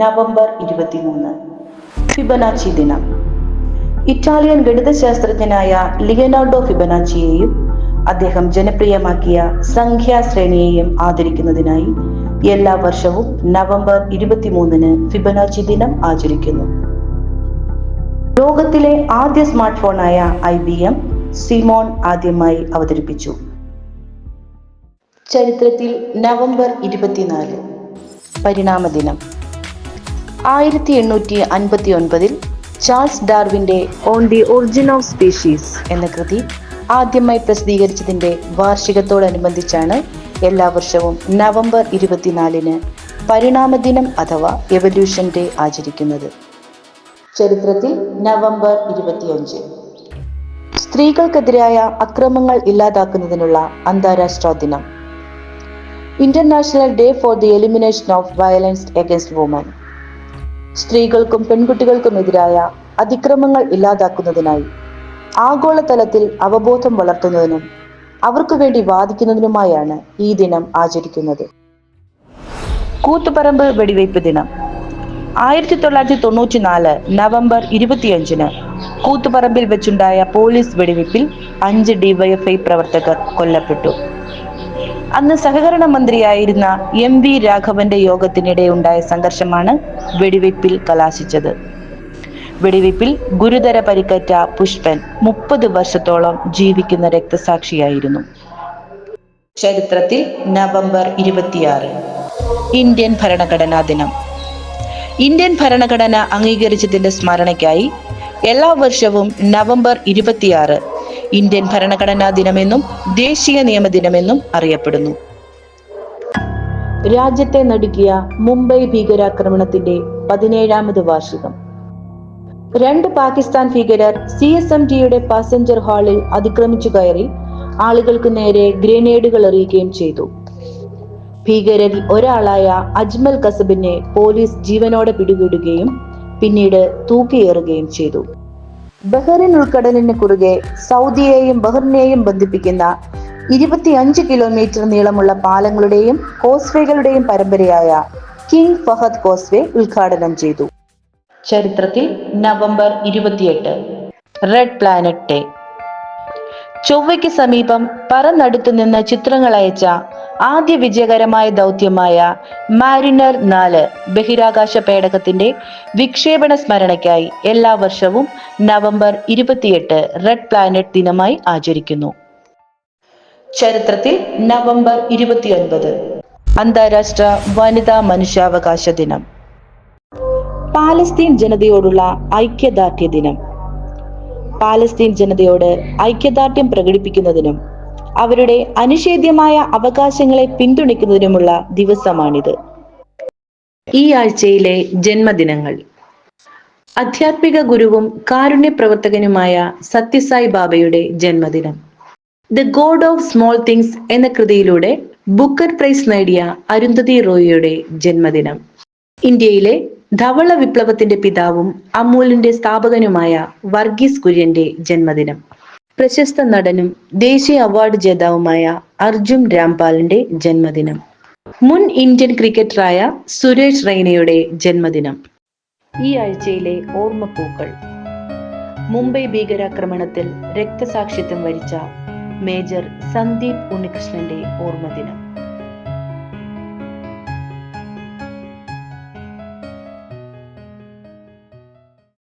November ഇരുപത്തിമൂന്ന്. Fibonacci ദിനം. Italian ഗണിതശാസ്ത്രജ്ഞനായ Leonardo ഫിബനാച്ചിയെയും അദ്ദേഹം ജനപ്രിയമാക്കിയ സംഖ്യാശ്രേണിയെയും ആദരിക്കുന്നതിനായി എല്ലാ വർഷവും നവംബർ ഇരുപത്തിമൂന്നിന് ഫിബനാച്ചി ദിനം ആചരിക്കുന്നു. ലോകത്തിലെ ആദ്യ സ്മാർട്ട് ഫോണായ ഐ ബി എം സിമോൺ ആദ്യമായി അവതരിപ്പിച്ചു. ചരിത്രത്തിൽ നവംബർ ഇരുപത്തിനാല്. പരിണാമദിനം ആയിരത്തി എണ്ണൂറ്റി അൻപത്തി ഒൻപതിൽ Charles ഡാർവിന്റെ on the origin of species എന്ന കൃതി ആദ്യമായി പ്രസിദ്ധീകരിച്ചതിന്റെ വാർഷികത്തോടനുബന്ധിച്ചാണ് എല്ലാ വർഷവും നവംബർ ഇരുപത്തിനാലിന് പരിണാമദിനം അഥവാ എവല്യൂഷൻ ഡേ ആചരിക്കുന്നത്. ചരിത്രത്തിൽ നവംബർ ഇരുപത്തിയഞ്ച്. സ്ത്രീകൾക്കെതിരായ അക്രമങ്ങൾ ഇല്ലാതാക്കുന്നതിനുള്ള അന്താരാഷ്ട്ര ദിനം. International day for the elimination of violence against women സ്ത്രീകൾക്കും പെൺകുട്ടികൾക്കുമെതിരായ അതിക്രമങ്ങൾ ഇല്ലാതാക്കുന്നതിനായി ആഗോളതലത്തിൽ അവബോധം വളർത്തുന്നതിനും അവർക്കു വേണ്ടി വാദിക്കുന്നതിനുമായാണ് ഈ ദിനം ആചരിക്കുന്നത്. കൂത്തുപറമ്പ് വെടിവയ്പ് ദിനം. ആയിരത്തി തൊള്ളായിരത്തി തൊണ്ണൂറ്റി നാല് നവംബർ ഇരുപത്തിയഞ്ചിന് കൂത്തുപറമ്പിൽ വെച്ചുണ്ടായ പോലീസ് വെടിവയ്പിൽ അഞ്ച് ഡിവൈഎഫ്ഐ പ്രവർത്തകർ കൊല്ലപ്പെട്ടു. അന്ന് സഹകരണ മന്ത്രിയായിരുന്ന എം വി രാഘവന്റെ യോഗത്തിനിടെ ഉണ്ടായ സംഘർഷമാണ് വെടിവയ്പിൽ കലാശിച്ചത്. വെടിവയ്പിൽ ഗുരുതര പരിക്കേറ്റ പുഷ്പൻ മുപ്പത് വർഷത്തോളം ജീവിക്കുന്ന രക്തസാക്ഷിയായിരുന്നു. ചരിത്രത്തിൽ നവംബർ ഇരുപത്തിയാറ്. ഇന്ത്യൻ ഭരണഘടനാ ദിനം. ഇന്ത്യൻ ഭരണഘടന അംഗീകരിച്ചതിന്റെ സ്മരണയ്ക്കായി എല്ലാ വർഷവും നവംബർ ഇരുപത്തിയാറ് ഇന്ത്യൻ ഭരണഘടനാ ദിനമെന്നും ദേശീയ നിയമ ദിനമെന്നും അറിയപ്പെടുന്നു. രാജ്യത്തെ നടുക്കിയ മുംബൈ ഭീകരാക്രമണത്തിന്റെ പതിനേഴാമത് വാർഷികം. രണ്ട് പാകിസ്ഥാൻ ഭീകരർ സി എസ് എം ടിയുടെ പാസഞ്ചർ ഹാളിൽ അതിക്രമിച്ചു കയറി ആളുകൾക്ക് നേരെ ഗ്രനേഡുകൾ എറിയുകയും ചെയ്തു. ഭീകരരിൽ ഒരാളായ അജ്മൽ കസബിനെ പോലീസ് ജീവനോടെ പിടികൂടുകയും പിന്നീട് തൂക്കിയേറുകയും ചെയ്തു. ബഹ്റിൻ ഉൾക്കടലിന് കുറുകെ സൗദിയെയും ബഹ്റിനെയും ബന്ധിപ്പിക്കുന്ന ഇരുപത്തിയഞ്ച് കിലോമീറ്റർ നീളമുള്ള പാലങ്ങളുടെയും കോസ്വേകളുടെയും പരമ്പരയായ കിങ് ഫഹദ് കോസ്വേ ഉദ്ഘാടനം ചെയ്തു. ചരിത്രത്തിൽ നവംബർ ഇരുപത്തിയെട്ട് റെഡ് പ്ലാനറ്റ് ഡേ. ചൊവ്വയ്ക്ക് സമീപം പറന്നടുത്തു നിന്ന് ചിത്രങ്ങൾ അയച്ച ആദ്യ വിജയകരമായ ദൗത്യമായ മാരിനർ നാല് ബഹിരാകാശ പേടകത്തിന്റെ വിക്ഷേപണ സ്മരണയ്ക്കായി എല്ലാ വർഷവും നവംബർ ഇരുപത്തിയെട്ട് റെഡ് പ്ലാനറ്റ് ദിനമായി ആചരിക്കുന്നു. ചരിത്രത്തിൽ നവംബർ ഇരുപത്തിയൊൻപത് അന്താരാഷ്ട്ര വനിതാ മനുഷ്യാവകാശ ദിനം. പാലസ്തീൻ ജനതയോടുള്ള ഐക്യദാർഢ്യ ദിനം. പാലസ്തീൻ ജനതയോട് ഐക്യദാർഢ്യം പ്രകടിപ്പിക്കുന്നതിനും അവരുടെ അനിഷേധ്യമായ അവകാശങ്ങളെ പിന്തുണയ്ക്കുന്നതിനുമുള്ള ദിവസമാണിത്. ഈ ആഴ്ചയിലെ ജന്മദിനങ്ങൾ. അധ്യാത്മിക ഗുരുവും കാരുണ്യ പ്രവർത്തകനുമായ സത്യസായി ബാബയുടെ ജന്മദിനം. The god of small things എന്ന കൃതിയിലൂടെ ബുക്കർ പ്രൈസ് നേടിയ അരുന്ധതി റോയിയുടെ ജന്മദിനം. ഇന്ത്യയിലെ ധവള വിപ്ലവത്തിന്റെ പിതാവും അമൂലിന്റെ സ്ഥാപകനുമായ വർഗീസ് കുര്യന്റെ ജന്മദിനം. പ്രശസ്ത നടനും ദേശീയ അവാർഡ് ജേതാവുമായ അർജുൻ രാംപാലിന്റെ ജന്മദിനം. മുൻ ഇന്ത്യൻ ക്രിക്കറ്ററായ സുരേഷ് റെയ്നയുടെ ജന്മദിനം. ഈ ആഴ്ചയിലെ ഓർമ്മപ്പൂക്കൾ. മുംബൈ ഭീകരാക്രമണത്തിൽ രക്തസാക്ഷിത്വം വരിച്ച മേജർ സന്ദീപ് ഉണ്ണികൃഷ്ണന്റെ ഓർമ്മദിനം.